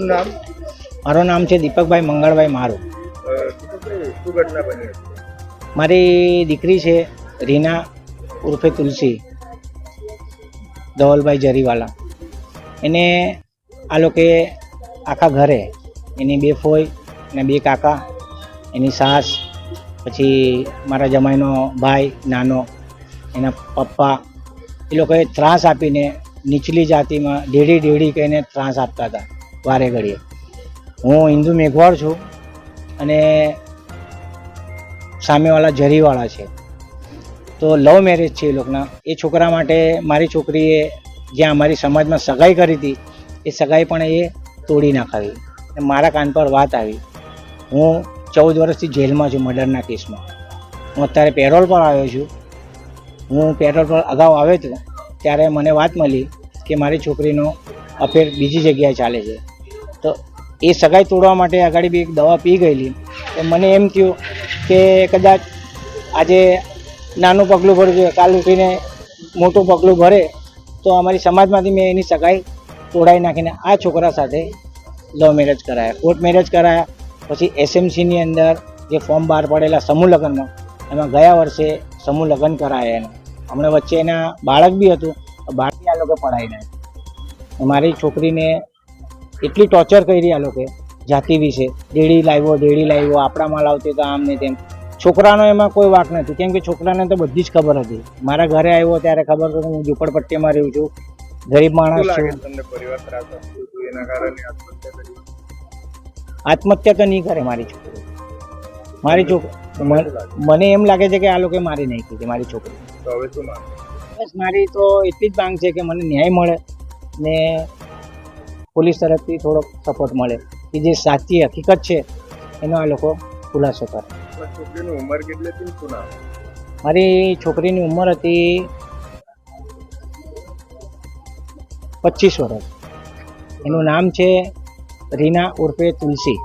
આપનું નામ? મારું નામ છે દીપકભાઈ મંગળભાઈ મારું. શું ઘટના બની મારી દીકરી છે રીના ઉર્ફે તુલસી ધવલભાઈ જરીવાલા. એને આ લોકોએ આખા ઘરે એની બે ફોઈ અને બે કાકા એની સાસ પછી મારા જમાઈનો ભાઈ નાનો એના પપ્પા એ લોકોએ ત્રાસ આપીને નીચલી જાતિમાં ડેડી ડેડી કહીને ત્રાસ આપતા હતા. વારે ઘડીએ. હું હિન્દુ મેઘવાળ છું અને સામેવાળા જરીવાળા છે. તો લવ મેરેજ છે એ લોકોના. એ છોકરા માટે મારી છોકરીએ જ્યાં અમારી સમાજમાં સગાઈ કરી હતી, એ સગાઈ પણ એ તોડી નાખાવી મારા કાન પર વાત આવી. હું ચૌદ વર્ષથી જેલમાં છું મર્ડરના કેસમાં. હું અત્યારે પેરોલ પર આવ્યો છું. હું પેરોલ પર અગાઉ આવ્યો હતો, ત્યારે મને વાત મળી કે મારી છોકરીનો અફેર બીજી જગ્યાએ ચાલે છે. તો એ સગાઈ તોડવા માટે આગળ બી એક દવા પી ગયેલી. તો મને એમ થયું કે કદાચ આજે નાનું પગલું ભર્યું છે, કાલ ઉઠીને મોટું પગલું ભરે, તો અમારી સમાજમાંથી મેં એની સગાઈ તોડાવી નાખીને આ છોકરા સાથે લવ મેરેજ કરાયા. કોર્ટ મેરેજ કરાયા, પછી એસએમસીની અંદર જે ફોર્મ બહાર પડેલા સમૂહ લગ્નમાં, એમાં ગયા વર્ષે સમૂહ લગ્ન કરાયા એને. હમણાં વચ્ચે એના બાળક બી હતું બાળકી આ લોકો પડાવી નાખ્યું. મારી છોકરીને એટલી ટોર્ચર કરી આ લોકોએ જાતિ વિશે. ડેડી લાવ્યો ડેડી લાવ્યો આપણામાં લાવતી તો આમ ને તેમ. છોકરાનો એમાં કોઈ વાક નથી. કેમ કે છોકરાને તો બધી જ ખબર હતી. મારા ઘરે આવ્યો ત્યારે ખબર તો હું ઝૂંપડપટ્ટીમાં રહ્યું છું. ગરીબ માણસ છું. આત્મહત્યા તો નહીં કરે મારી છોકરી. મારી છોકરી? મને એમ લાગે છે કે આ લોકોએ મારી નાખી છે મારી છોકરી. બસ મારી તો એટલી જ માંગ છે કે મને ન્યાય મળે ને પોલીસ તરફથી થોડોક સપોર્ટ મળે. કે જે સાચી હકીકત છે એનો આ લોકો ખુલાસો કરે. છોકરીની ઉંમર કેટલી મારી છોકરીની ઉંમર હતી પચીસ વર્ષ. એનું નામ છે રીના ઉર્ફે તુલસી.